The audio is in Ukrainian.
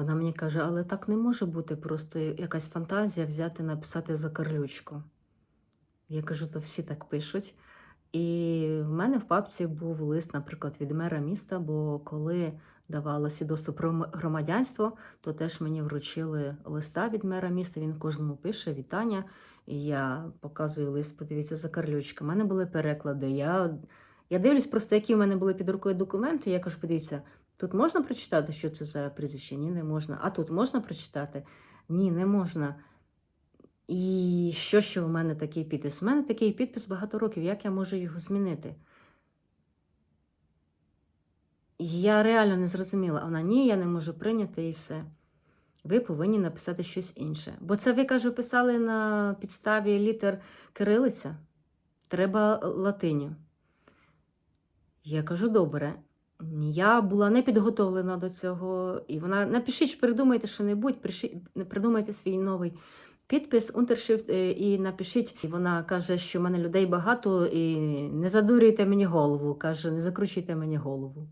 Вона мені каже, але так не може бути просто якась фантазія взяти, написати за карлючку. Я кажу, то всі так пишуть. І в мене в папці був лист, наприклад, від мера міста, бо коли давала свідоцтво про громадянство, то теж мені вручили листа від мера міста. Він кожному пише вітання. І я показую лист, подивіться за карлючка. У мене були переклади. Я, я дивлюсь просто, які в мене були під рукою документи. Я кажу, подивіться, тут можна прочитати, що це за прізвище? Ні, не можна. А тут можна прочитати? Ні, не можна. І що, що в мене такий підпис? У мене такий підпис багато років. Як я можу його змінити? Я реально не зрозуміла. Вона ні, я не можу прийняти і все. Ви повинні написати щось інше. Бо це ви, кажу, писали на підставі літер кирилиця. Треба латиню. Я кажу, добре. Я була не підготовлена до цього, і вона напишіть, придумайте що-небудь, придумайте свій новий підпис, унтершифт е, і напишіть. І вона каже, що в мене людей багато, і не задурюйте мені голову. Каже, не закручуйте мені голову.